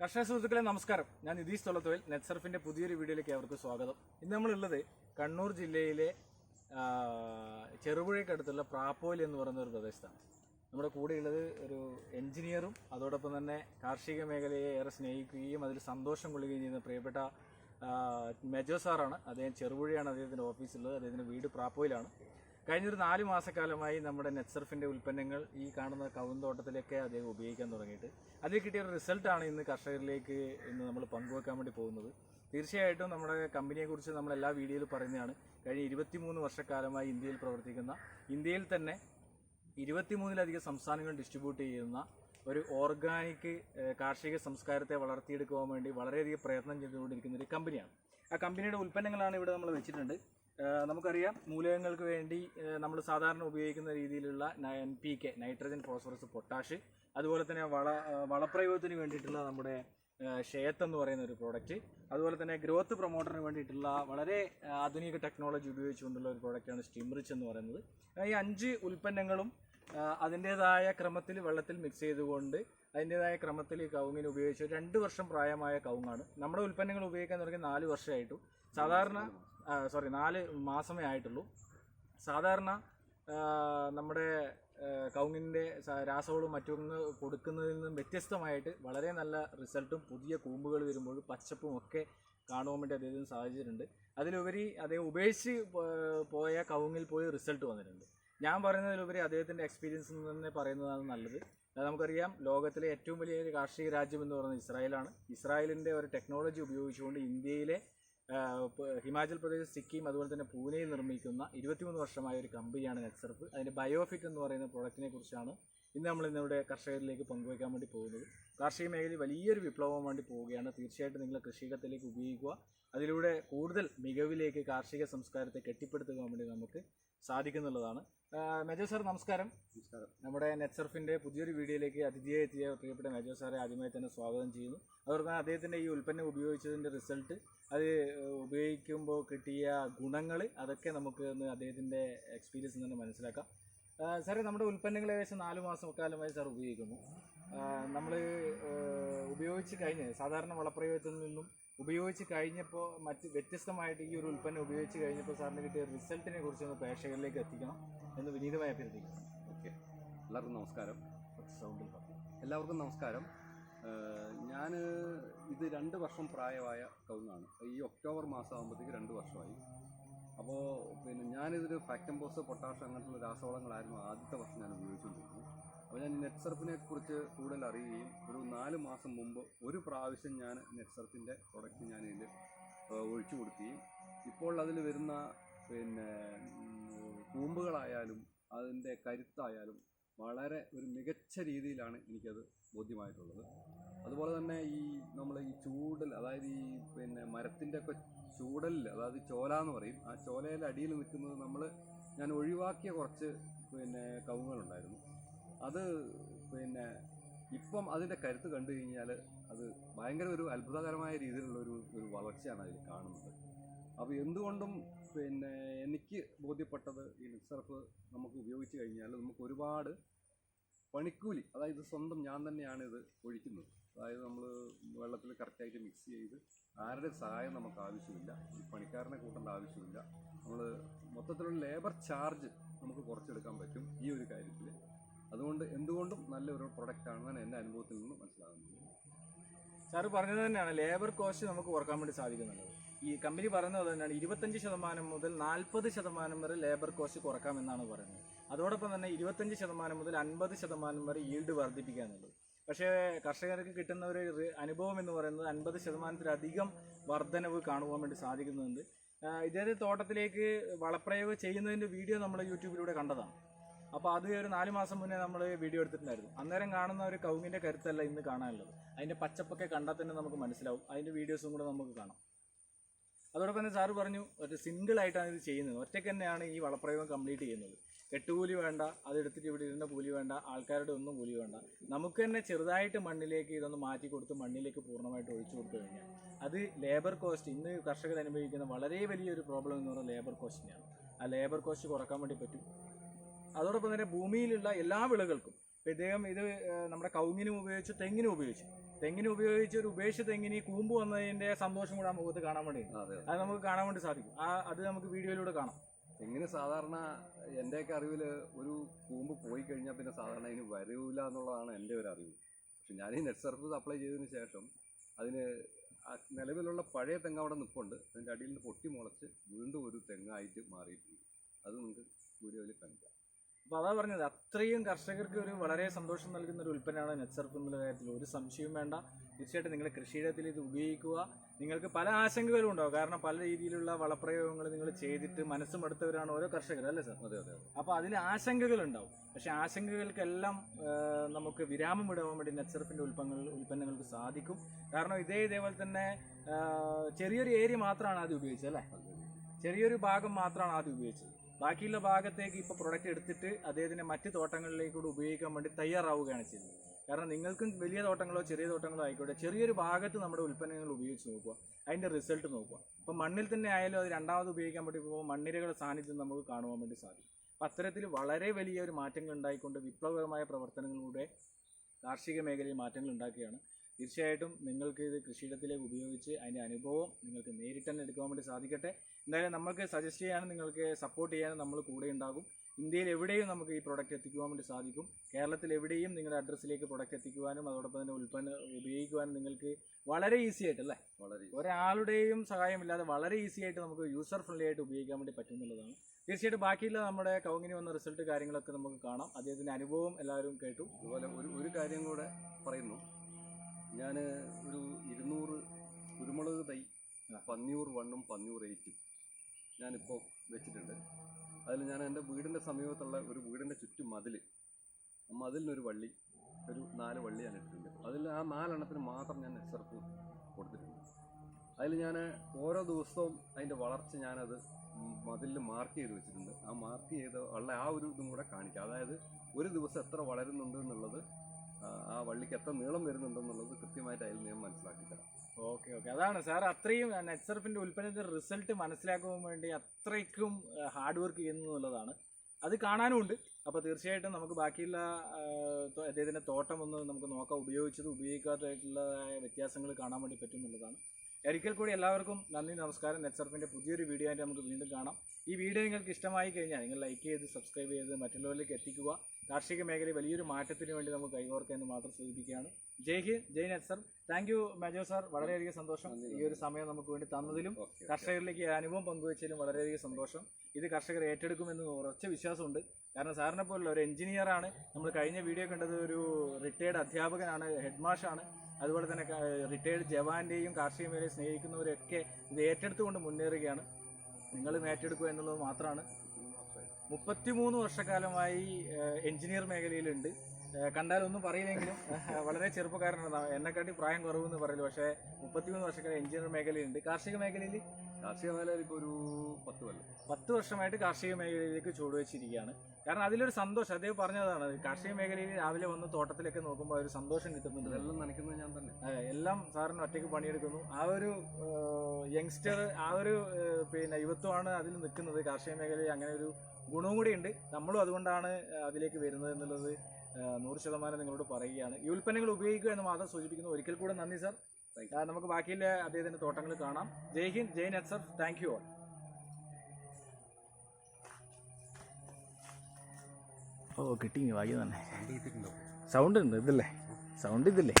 കർഷക സുഹൃത്തുക്കളെ നമസ്കാരം. ഞാൻ നിതീഷ് തൊള്ളത്തോയിൽ നെറ്റ്സർഫിന്റെ പുതിയൊരു വീഡിയോയിലേക്ക് അവർക്ക് സ്വാഗതം. ഇന്ന് നമ്മളുള്ളത് കണ്ണൂർ ജില്ലയിലെ ചെറുപുഴയ്ക്കടുത്തുള്ള പ്രാപ്പോയിൽ എന്ന് പറയുന്ന ഒരു പ്രദേശത്താണ്. നമ്മുടെ കൂടെയുള്ളത് ഒരു എഞ്ചിനീയറും അതോടൊപ്പം തന്നെ കാർഷിക മേഖലയെ ഏറെ സ്നേഹിക്കുകയും അതിൽ സന്തോഷം കൊള്ളുകയും ചെയ്യുന്ന പ്രിയപ്പെട്ട മെജോ സാറാണ്. അദ്ദേഹം ചെറുപുഴയാണ് അദ്ദേഹത്തിന്റെ ഓഫീസുള്ളത് അദ്ദേഹത്തിന്റെ വീട് പ്രാപ്പോയിലാണ് കഴിഞ്ഞൊരു നാല് മാസക്കാലമായി നമ്മുടെ നെറ്റ്സർഫിന്റെ ഉൽപ്പന്നങ്ങൾ ഈ കാണുന്ന കവുന്തോട്ടത്തിലൊക്കെ അദ്ദേഹം ഉപയോഗിക്കാൻ തുടങ്ങിയിട്ട്. അതിൽ കിട്ടിയ ഒരു റിസൾട്ടാണ് ഇന്ന് കർഷകരിലേക്ക് ഇന്ന് നമ്മൾ പങ്കുവെക്കാൻ വേണ്ടി പോകുന്നത്. തീർച്ചയായിട്ടും നമ്മുടെ കമ്പനിയെക്കുറിച്ച് നമ്മൾ എല്ലാ വീഡിയോയിലും പറയുന്നതാണ്. കഴിഞ്ഞ ഇരുപത്തിമൂന്ന് വർഷക്കാലമായി ഇന്ത്യയിൽ പ്രവർത്തിക്കുന്ന ഇന്ത്യയിൽ തന്നെ ഇരുപത്തിമൂന്നിലധികം സംസ്ഥാനങ്ങൾ ഡിസ്ട്രിബ്യൂട്ട് ചെയ്യുന്ന ഒരു ഓർഗാനിക് കാർഷിക സംസ്കാരത്തെ വളർത്തിയെടുക്കുവാൻ വേണ്ടി വളരെയധികം പ്രയത്നം ചെയ്തുകൊണ്ടിരിക്കുന്ന ഒരു കമ്പനിയാണ് ആ കമ്പനിയുടെ ഉൽപ്പന്നങ്ങളാണ് ഇവിടെ നമ്മൾ വെച്ചിട്ടുണ്ട്. നമുക്കറിയാം മൂലകങ്ങൾക്ക് വേണ്ടി നമ്മൾ സാധാരണ ഉപയോഗിക്കുന്ന രീതിയിലുള്ള N P K nitrogen phosphorus potash അതുപോലെ തന്നെ വള വളപ്രയോഗത്തിന് വേണ്ടിയിട്ടുള്ള നമ്മുടെ ഷേത്ത് എന്ന് പറയുന്ന ഒരു പ്രോഡക്റ്റ് അതുപോലെ തന്നെ ഗ്രോത്ത് പ്രൊമോട്ടറിന് വേണ്ടിയിട്ടുള്ള വളരെ ആധുനിക ടെക്നോളജി ഉപയോഗിച്ചുകൊണ്ടുള്ള ഒരു പ്രോഡക്റ്റാണ് സ്റ്റിംറിച്ച് എന്ന് പറയുന്നത്. ഈ അഞ്ച് ഉൽപ്പന്നങ്ങളും അതിന്റെതായ ക്രമത്തിൽ വെള്ളത്തിൽ മിക്സ് ചെയ്തുകൊണ്ട് അതിന്റേതായ ക്രമത്തിൽ ഈ കവുങ്ങിന് ഉപയോഗിച്ച് രണ്ട് വർഷം പ്രായമായ കവുങ്ങാണ്. നമ്മുടെ ഉൽപ്പന്നങ്ങൾ ഉപയോഗിക്കാൻ തുടങ്ങി നാല് വർഷമായിട്ടും. സാധാരണ സോറി നാല് മാസമേ ആയിട്ടുള്ളൂ. സാധാരണ നമ്മുടെ കൗങ്ങിന്റെ രാസവളവും മറ്റൊന്ന് കൊടുക്കുന്നതിൽ നിന്നും വ്യത്യസ്തമായിട്ട് വളരെ നല്ല റിസൾട്ടും പുതിയ കൂമ്പുകൾ വരുമ്പോഴും പച്ചപ്പും ഒക്കെ കാണുവാൻ വേണ്ടി അദ്ദേഹത്തിന് സാധിച്ചിട്ടുണ്ട്. അതിലുപരി അദ്ദേഹം ഉപേക്ഷിച്ച് പോയ കൗങ്ങിൽ പോയി റിസൾട്ട് വന്നിട്ടുണ്ട്. ഞാൻ പറയുന്നതിലുപരി അദ്ദേഹത്തിന്റെ എക്സ്പീരിയൻസിൽ തന്നെ പറയുന്നതാണ് നല്ലത്. നമുക്കറിയാം ലോകത്തിലെ ഏറ്റവും വലിയ ഒരു കാർഷിക രാജ്യം എന്ന് പറയുന്നത് ഇസ്രായേലാണ്. ഇസ്രായേലിന്റെ ഒരു ടെക്നോളജി ഉപയോഗിച്ചുകൊണ്ട് ഇന്ത്യയിലെ ഹിമാചൽ പ്രദേശ് സിക്കിം അതുപോലെ തന്നെ പൂനെയിൽ നിർമ്മിക്കുന്ന ഇരുപത്തിമൂന്ന് വർഷമായ ഒരു കമ്പനിയാണ് നെറ്റ്സർഫ്. അതിന്റെ ബയോഫിറ്റ് എന്ന് പറയുന്ന പ്രോഡക്റ്റിനെ കുറിച്ചാണ് ഇന്ന് നമ്മൾ ഇന്നിവിടെ കർഷകരിലേക്ക് പങ്കുവയ്ക്കാൻ വേണ്ടി പോകുന്നത്. കാർഷിക മേഖലയിൽ വലിയൊരു വിപ്ലവം വേണ്ടി പോവുകയാണ്. തീർച്ചയായിട്ടും നിങ്ങൾ കൃഷിയിടത്തിലേക്ക് ഉപയോഗിക്കുക. അതിലൂടെ കൂടുതൽ മികവിലേക്ക് കാർഷിക സംസ്കാരത്തെ കെട്ടിപ്പടുത്തുക വേണ്ടി നമുക്ക് സാധിക്കുന്നുള്ളതാണ്. ആ, മെജോ സാർ നമസ്കാരം. നമസ്കാരം. നമ്മുടെ നെറ്റ്സർഫിന്റെ പുതിയൊരു വീഡിയോയിലേക്ക് അതിഥിയായി എത്തിയ പ്രിയപ്പെട്ട മെജോ സാറെ ആദ്യമായി തന്നെ സ്വാഗതം ചെയ്യുന്നു. അതുപോലെ തന്നെ അദ്ദേഹത്തിന്റെ ഈ ഉൽപ്പന്നം ഉപയോഗിച്ചതിന്റെ റിസൾട്ട് അത് ഉപയോഗിക്കുമ്പോൾ കിട്ടിയ ഗുണങ്ങൾ അതൊക്കെ നമുക്ക് ഒന്ന് അദ്ദേഹത്തിന്റെ എക്സ്പീരിയൻസ് തന്നെ മനസ്സിലാക്കാം. സാറേ നമ്മുടെ ഉൽപ്പന്നങ്ങൾ ഏകദേശം നാല് മാസം കാലമായി സാർ ഉപയോഗിക്കുന്നു. നമ്മൾ ഉപയോഗിച്ച് കഴിഞ്ഞ് സാധാരണ വളപ്രയോഗത്തിൽ നിന്നും ഉപയോഗിച്ച് കഴിഞ്ഞപ്പോൾ മറ്റ് വ്യത്യസ്തമായിട്ട് ഈ ഒരു ഉൽപ്പന്നം ഉപയോഗിച്ച് കഴിഞ്ഞപ്പോൾ സാറിന് കിട്ടിയ റിസൾട്ടിനെ കുറിച്ച് ഒന്ന് പ്രേക്ഷകരിലേക്ക് എത്തിക്കണം എന്ന് വിനീതമായി അഭ്യർത്ഥിക്കുന്നു. ഓക്കെ. എല്ലാവർക്കും നമസ്കാരം. സൗണ്ടിൽ എല്ലാവർക്കും നമസ്കാരം. ഞാൻ ഇത് രണ്ട് വർഷം പ്രായമായ കവുങ്ങാണ് ഈ ഒക്ടോബർ മാസം ആകുമ്പോഴത്തേക്ക് രണ്ട് വർഷമായി. അപ്പോൾ പിന്നെ ഞാനിതൊരു ഫാക്ടംബോസ് പൊട്ടാഷ് അങ്ങനത്തുള്ള രാസവളങ്ങളായിരുന്നു ആദ്യത്തെ വർഷം ഞാൻ ഉപയോഗിച്ചുകൊണ്ടിരുന്നത് അപ്പോൾ ഞാൻ നെറ്റ്സർഫിനെ കുറിച്ച് കൂടുതൽ അറിയുകയും ഒരു നാല് മാസം മുമ്പ് ഒരു പ്രാവശ്യം ഞാൻ നെറ്റ്സർഫിന്റെ പ്രൊഡക്റ്റ് ഞാൻ ഇതിൽ ഒഴിച്ചു കൊടുക്കുകയും ഇപ്പോൾ അതിൽ വരുന്ന പിന്നെ കൂമ്പുകളായാലും അതിന്റെ കരുത്തായാലും വളരെ ഒരു മികച്ച രീതിയിലാണ് എനിക്കത് ബോധ്യമായിട്ടുള്ളത്. അതുപോലെ തന്നെ ഈ നമ്മൾ ഈ ചൂടൽ അതായത് ഈ പിന്നെ മരത്തിന്റെ ഒക്കെ ചൂടലിൽ അതായത് ചോല എന്ന് പറയും ആ ചോലയിലെ അടിയിൽ നിൽക്കുന്നത് നമ്മൾ ഞാൻ ഒഴിവാക്കിയ കുറച്ച് പിന്നെ കവുങ്ങുകളുണ്ടായിരുന്നു. അത് പിന്നെ ഇപ്പം അതിന്റെ കരുത്ത് കണ്ടു കഴിഞ്ഞാൽ അത് ഭയങ്കര ഒരു അത്ഭുതകരമായ രീതിയിലുള്ള ഒരു ഒരു വളർച്ചയാണ് അതിൽ കാണുന്നത്. അപ്പോൾ എന്തുകൊണ്ടും പിന്നെ എനിക്ക് ബോധ്യപ്പെട്ടത് ഈ മിക്സർഫ് നമുക്ക് ഉപയോഗിച്ച് കഴിഞ്ഞാൽ നമുക്ക് ഒരുപാട് പണിക്കൂലി അതായത് സ്വന്തം ഞാൻ തന്നെയാണ് ഇത് ഒഴിക്കുന്നത്. അതായത് നമ്മൾ വെള്ളത്തിൽ കറക്റ്റായിട്ട് മിക്സ് ചെയ്ത് ആരുടെ സഹായം നമുക്ക് ആവശ്യമില്ല ഈ പണിക്കാരനെ കൂട്ടേണ്ട ആവശ്യമില്ല. നമ്മൾ മൊത്തത്തിലുള്ള ലേബർ ചാർജ് നമുക്ക് കുറച്ചെടുക്കാൻ പറ്റും ഈ ഒരു കാര്യത്തിൽ അതുകൊണ്ട് എന്തുകൊണ്ടും നല്ലൊരു പ്രൊഡക്റ്റാണെന്നാണ് എന്റെ അനുഭവത്തിൽ നിന്ന് മനസ്സിലാകുന്നത്. സാറ് പറഞ്ഞത് തന്നെയാണ് ലേബർ കോസ്റ്റ് നമുക്ക് കുറയ്ക്കാൻ വേണ്ടി സാധിക്കുന്നുണ്ട്. ഈ കമ്പനി പറയുന്നത് തന്നെയാണ് ഇരുപത്തഞ്ച് ശതമാനം മുതൽ നാൽപ്പത് ശതമാനം വരെ ലേബർ കോസ്റ്റ് കുറക്കാമെന്നാണ് പറയുന്നത്. അതോടൊപ്പം തന്നെ ഇരുപത്തഞ്ച് ശതമാനം മുതൽ അൻപത് ശതമാനം വരെ ഈൽഡ് വർദ്ധിപ്പിക്കാനുള്ളത് പക്ഷേ കർഷകർക്ക് കിട്ടുന്ന ഒരു അനുഭവം എന്ന് പറയുന്നത് അൻപത് ശതമാനത്തിലധികം വർധനവ് കാണുവാൻ വേണ്ടി സാധിക്കുന്നുണ്ട്. ഇതേ തോട്ടത്തിലേക്ക് വളപ്രയോഗം ചെയ്യുന്നതിന്റെ വീഡിയോ നമ്മൾ യൂട്യൂബിലൂടെ കണ്ടതാണ്. അപ്പോൾ അത് ഒരു നാല് മാസം മുന്നേ നമ്മൾ വീഡിയോ എടുത്തിട്ടുണ്ടായിരുന്നു. അന്നേരം കാണുന്ന ഒരു കൗങ്ങിന്റെ കരുത്തല്ല ഇന്ന് കാണാനുള്ളത്. അതിന്റെ പച്ചപ്പൊക്കെ കണ്ടാൽ തന്നെ നമുക്ക് മനസ്സിലാവും. അതിന്റെ വീഡിയോസും കൂടെ നമുക്ക് കാണാം. അതോടൊപ്പം തന്നെ സാറ് പറഞ്ഞു ഒരു സിംഗിൾ ആയിട്ടാണ് ഇത് ചെയ്യുന്നത്. ഒറ്റയ്ക്ക് തന്നെയാണ് ഈ വളപ്രയോഗം കംപ്ലീറ്റ് ചെയ്യുന്നത്. കെട്ടുകൂലി വേണ്ട അതെടുത്തിട്ട് ഇവിടെ ഇരുന്ന കൂലി വേണ്ട ആൾക്കാരുടെ ഒന്നും കൂലി വേണ്ട. നമുക്ക് തന്നെ ചെറുതായിട്ട് മണ്ണിലേക്ക് ഇതൊന്ന് മാറ്റി കൊടുത്ത് മണ്ണിലേക്ക് പൂർണമായിട്ട് ഒഴിച്ചു കൊടുത്തു കഴിഞ്ഞാൽ അത് ലേബർ കോസ്റ്റ് ഇന്ന് കർഷകർ അനുഭവിക്കുന്ന വളരെ വലിയൊരു പ്രോബ്ലം എന്ന് പറയുന്നത് ലേബർ കോസ്റ്റിനെയാണ് ആ ലേബർ കോസ്റ്റ് കുറയ്ക്കാൻ വേണ്ടി പറ്റും. അതോടൊപ്പം തന്നെ ഭൂമിയിലുള്ള എല്ലാ വിളകൾക്കും. ഇപ്പം ഇദ്ദേഹം ഇത് നമ്മുടെ കൗങ്ങിനും ഉപയോഗിച്ചു തെങ്ങിനും ഉപയോഗിച്ചു. തെങ്ങിന് ഉപയോഗിച്ച് ഒരു ഉപേക്ഷിച്ച തെങ്ങിന് കൂമ്പ് വന്നതിന്റെ സന്തോഷം കൂടെ ആ മുഖത്ത് കാണാൻ വേണ്ടി അത് നമുക്ക് കാണാൻ വേണ്ടി സാധിക്കും. ആ അത് നമുക്ക് വീഡിയോയിലൂടെ കാണാം. എങ്ങനെ സാധാരണ എന്റെയൊക്കെ അറിവിൽ ഒരു കൂമ്പ് പോയി കഴിഞ്ഞാൽ പിന്നെ സാധാരണ അതിന് വരൂല എന്നുള്ളതാണ് എന്റെ ഒരു അറിവ്. പക്ഷെ ഞാൻ ഈ നെറ്റ് സർഫസ് അപ്ലൈ ചെയ്തതിന് ശേഷം അതിന് നിലവിലുള്ള പഴയ തെങ്ങ് അവിടെ നിൽപ്പുണ്ട് അതിന്റെ അടിയിൽ നിന്ന് പൊട്ടി മുളച്ച് വീണ്ടും ഒരു തെങ്ങായിട്ട് മാറിയിട്ടുണ്ട്. അത് നമുക്ക് വീഡിയോയിൽ കാണിക്കാം. അപ്പൊ അതാ പറഞ്ഞത് അത്രയും കർഷകർക്ക് ഒരു വളരെ സന്തോഷം നൽകുന്ന ഒരു ഉൽപ്പന്നമാണ് നെറ്റ്സർഫ് എന്നുള്ള കാര്യത്തിൽ ഒരു സംശയവും വേണ്ട. തീർച്ചയായിട്ടും നിങ്ങൾ കൃഷിയിടത്തിൽ ഇത് ഉപയോഗിക്കുക. നിങ്ങൾക്ക് പല ആശങ്കകളും ഉണ്ടാവും. കാരണം പല രീതിയിലുള്ള വളപ്രയോഗങ്ങൾ നിങ്ങൾ ചെയ്തിട്ട് മനസ്സും എടുത്തവരാണ് ഓരോ കർഷകർ അല്ലേ സാർ? അതെ അതെ അപ്പോൾ അതിൽ ആശങ്കകൾ ഉണ്ടാവും പക്ഷെ ആശങ്കകൾക്കെല്ലാം നമുക്ക് വിരാമം ഇടാൻ വേണ്ടി നെറ്റ്സർഫിന്റെ ഉൽപ്പന്നങ്ങൾ ഉൽപ്പന്നങ്ങൾക്ക് സാധിക്കും. കാരണം ഇതേ ഇതേപോലെ തന്നെ ചെറിയൊരു ഏരിയ മാത്രമാണ് ആദ്യം ഉപയോഗിച്ചത് അല്ലേ? ചെറിയൊരു ഭാഗം മാത്രമാണ് ആദ്യം ഉപയോഗിച്ചത്. ബാക്കിയുള്ള ഭാഗത്തേക്ക് ഇപ്പോൾ പ്രൊഡക്റ്റ് എടുത്തിട്ട് അദ്ദേഹത്തിന്റെ മറ്റ് തോട്ടങ്ങളിലേക്ക് കൂടി ഉപയോഗിക്കാൻ വേണ്ടി തയ്യാറാവുകയാണ് ചെയ്യുന്നത്. കാരണം നിങ്ങൾക്കും വലിയ തോട്ടങ്ങളോ ചെറിയ തോട്ടങ്ങളോ ആയിക്കോട്ടെ ചെറിയൊരു ഭാഗത്ത് നമ്മുടെ ഉൽപ്പന്നങ്ങൾ ഉപയോഗിച്ച് നോക്കുക അതിന്റെ റിസൾട്ട് നോക്കുക. അപ്പോൾ മണ്ണിൽ തന്നെ ആയാലും അത് രണ്ടാമത് ഉപയോഗിക്കാൻ വേണ്ടി പോകുമ്പോൾ മണ്ണിരകളുടെ സാന്നിധ്യം നമുക്ക് കാണുവാൻ വേണ്ടി സാധിക്കും. അപ്പം അത്തരത്തിൽ വളരെ വലിയ ഒരു മാറ്റങ്ങൾ ഉണ്ടായിക്കൊണ്ട് വിപ്ലവകരമായ പ്രവർത്തനങ്ങളിലൂടെ കാർഷിക മേഖലയിൽ മാറ്റങ്ങൾ ഉണ്ടാക്കുകയാണ്. തീർച്ചയായിട്ടും നിങ്ങൾക്ക് ഇത് കൃഷിയിടത്തിലേക്ക് ഉപയോഗിച്ച് അതിന്റെ അനുഭവം നിങ്ങൾക്ക് നേരിട്ട് തന്നെ എടുക്കാൻ വേണ്ടി സാധിക്കട്ടെ. എന്തായാലും നമുക്ക് സജസ്റ്റ് ചെയ്യാനും നിങ്ങൾക്ക് സപ്പോർട്ട് ചെയ്യാനും നമ്മൾ കൂടെ ഉണ്ടാകും. ഇന്ത്യയിൽ എവിടെയും നമുക്ക് ഈ പ്രൊഡക്റ്റ് എത്തിക്കുവാൻ വേണ്ടി സാധിക്കും. കേരളത്തിൽ എവിടെയും നിങ്ങളുടെ അഡ്രസ്സിലേക്ക് പ്രൊഡക്റ്റ് എത്തിക്കുവാനും അതോടൊപ്പം തന്നെ ഉൽപ്പന്നം ഉപയോഗിക്കുവാനും നിങ്ങൾക്ക് വളരെ ഈസി ആയിട്ട് അല്ലേ? വളരെ ഒരാളുടെയും സഹായമില്ലാതെ വളരെ ഈസി ആയിട്ട് നമുക്ക് യൂസർ ഫ്രണ്ട്ലി ആയിട്ട് ഉപയോഗിക്കാൻ വേണ്ടി പറ്റും എന്നുള്ളതാണ് തീർച്ചയായിട്ടും ബാക്കിയുള്ള നമ്മുടെ കൗങ്ങിന് വന്ന റിസൾട്ട് കാര്യങ്ങളൊക്കെ നമുക്ക് കാണാം. അദ്ദേഹത്തിന്റെ അനുഭവം എല്ലാവരും കേട്ടു. അതുപോലെ ഒരു ഒരു കാര്യം കൂടെ പറയുന്നു. ഞാൻ ഒരു ഇരുന്നൂറ് കുരുമുളക് തൈ പന്നിയൂർ വണ്ണും പന്നിയൂർ എയ്റ്റും ഞാനിപ്പോൾ വെച്ചിട്ടുണ്ട്. അതിൽ ഞാൻ എന്റെ വീടിന്റെ സമീപത്തുള്ള ഒരു വീടിന്റെ ചുറ്റും മതിൽ ആ മതിലിനൊരു വള്ളി ഒരു നാല് വള്ളി ഞാൻ ഇട്ടിട്ടുണ്ട്. അതിൽ ആ നാലെണ്ണത്തിന് മാത്രം ഞാൻ നെസർപ്പ് കൊടുത്തിട്ടുണ്ട്. അതിൽ ഞാൻ ഓരോ ദിവസവും അതിന്റെ വളർച്ച ഞാനത് മതിലിൽ മാർക്ക് ചെയ്ത് വെച്ചിട്ടുണ്ട്. ആ മാർക്ക് ചെയ്ത ഉള്ള ആ ഒരു ഇതും കൂടെ കാണിക്കുക അതായത് ഒരു ദിവസം എത്ര വളരുന്നുണ്ട് എന്നുള്ളത് ആ വള്ളിക്ക് എത്ര നീളം വരുന്നുണ്ടെന്നുള്ളത് കൃത്യമായിട്ട് അതിൽ ഞാൻ മനസ്സിലാക്കി തരാം. Okay okay. അതാണ് സാർ അത്രയും നെറ്റ്സർഫിന്റെ ഉൽപ്പന്നത്തിന്റെ റിസൾട്ട് മനസ്സിലാക്കുവാൻ വേണ്ടി അത്രയ്ക്കും ഹാർഡ് വർക്ക് ചെയ്യുന്നു എന്നുള്ളതാണ് അത് കാണാനും ഉണ്ട് അപ്പോൾ തീർച്ചയായിട്ടും നമുക്ക് ബാക്കിയുള്ള അദ്ദേഹത്തിന്റെ തോട്ടം ഒന്ന് നമുക്ക് നോക്കാം. ഉപയോഗിച്ചത് ഉപയോഗിക്കാത്തതായിട്ടുള്ള വ്യത്യാസങ്ങൾ കാണാൻ വേണ്ടി പറ്റും എന്നുള്ളതാണ്. ഒരിക്കൽ കൂടി എല്ലാവർക്കും നന്ദി നമസ്കാരം. നെറ്റ്സർഫിന്റെ പുതിയൊരു വീഡിയോ ആയിട്ട് നമുക്ക് വീണ്ടും കാണാം. ഈ വീഡിയോ നിങ്ങൾക്ക് ഇഷ്ടമായി കഴിഞ്ഞാൽ നിങ്ങൾ ലൈക്ക് ചെയ്ത് സബ്സ്ക്രൈബ് ചെയ്ത് മറ്റുള്ളവരിലേക്ക് എത്തിക്കുക. കാർഷിക മേഖലയിൽ വലിയൊരു മാറ്റത്തിന് വേണ്ടി നമുക്ക് കൈകോർക്കുക എന്ന് മാത്രം സൂചിപ്പിക്കുകയാണ്. Jai Hind Jai net sir thank you Mejo sir വളരെയധികം സന്തോഷം. ഈ ഒരു സമയം നമുക്ക് വേണ്ടി തന്നതിലും കർഷകരിലേക്ക് അനുഭവം പങ്കുവച്ചതിലും വളരെയധികം സന്തോഷം. ഇത് കർഷകർ ഏറ്റെടുക്കുമെന്ന് ഉറച്ച വിശ്വാസമുണ്ട്. കാരണം സാറിനെ പോലുള്ള ഒരു എഞ്ചിനീയറാണ് നമ്മൾ കഴിഞ്ഞ വീഡിയോ കണ്ടത് ഒരു റിട്ടയർഡ് അധ്യാപകനാണ് ഹെഡ് മാഷാണ് അതുപോലെ തന്നെ റിട്ടയർഡ് ജവാന്റെയും കാർഷിക മേഖലയെ സ്നേഹിക്കുന്നവരൊക്കെ ഇത് ഏറ്റെടുത്തുകൊണ്ട് മുന്നേറുകയാണ്. നിങ്ങളും ഏറ്റെടുക്കുക എന്നുള്ളത് മാത്രമാണ്. മുപ്പത്തിമൂന്ന് വർഷക്കാലമായി എഞ്ചിനീയർ മേഖലയിലുണ്ട്. കണ്ടാൽ ഒന്നും പറയില്ലെങ്കിലും വളരെ ചെറുപ്പക്കാരനാണ്. എന്നെക്കാട്ടി പ്രായം കുറവെന്ന് പറയുന്നത് പക്ഷേ മുപ്പത്തിമൂന്ന് വർഷക്കാർ എഞ്ചിനീയർ മേഖലയുണ്ട് കാർഷിക മേഖലയിൽ കാർഷിക മേഖലയിൽ ഇപ്പോൾ ഒരു പത്ത് കൊല്ലം. പത്ത് വർഷമായിട്ട് കാർഷിക മേഖലയിലേക്ക് ചുവടുവെച്ചിരിക്കുകയാണ് കാരണം അതിലൊരു സന്തോഷം. അദ്ദേഹം പറഞ്ഞതാണ് കാർഷിക മേഖലയിൽ രാവിലെ വന്ന് തോട്ടത്തിലൊക്കെ നോക്കുമ്പോൾ ഒരു സന്തോഷം കിട്ടുന്നുണ്ട്. എല്ലാം നനയ്ക്കുന്നത് ഞാൻ തന്നെ. അതെ, എല്ലാം സാറിന് ഒറ്റയ്ക്ക് പണിയെടുക്കുന്നു. ആ ഒരു യങ്സ്റ്റർ ആ ഒരു പിന്നെ യുവത്വമാണ് അതിൽ നിൽക്കുന്നത്. കാർഷിക മേഖലയിൽ അങ്ങനെ ഒരു ഗുണവും കൂടിയുണ്ട്. നമ്മളും അതുകൊണ്ടാണ് അതിലേക്ക് വരുന്നത് എന്നുള്ളത് നൂറ് ശതമാനം നിങ്ങളോട് പറയുകയാണ്. ഈ ഉൽപ്പന്നങ്ങൾ ഉപയോഗിക്കുക എന്ന് മാത്രം സൂചിപ്പിക്കുന്നു. ഒരിക്കൽ കൂടെ നന്ദി സർ. നമുക്ക് ബാക്കിയിലെ അദ്ദേഹത്തിന്റെ തോട്ടങ്ങൾ കാണാം. Jai Hind Jai net sir. Thank you all ഓ കിട്ടി. ഭാഗ്യം തന്നെ സൗണ്ട് ഉണ്ട് ഇതല്ലേ? സൗണ്ട് ഇതില്ലേ?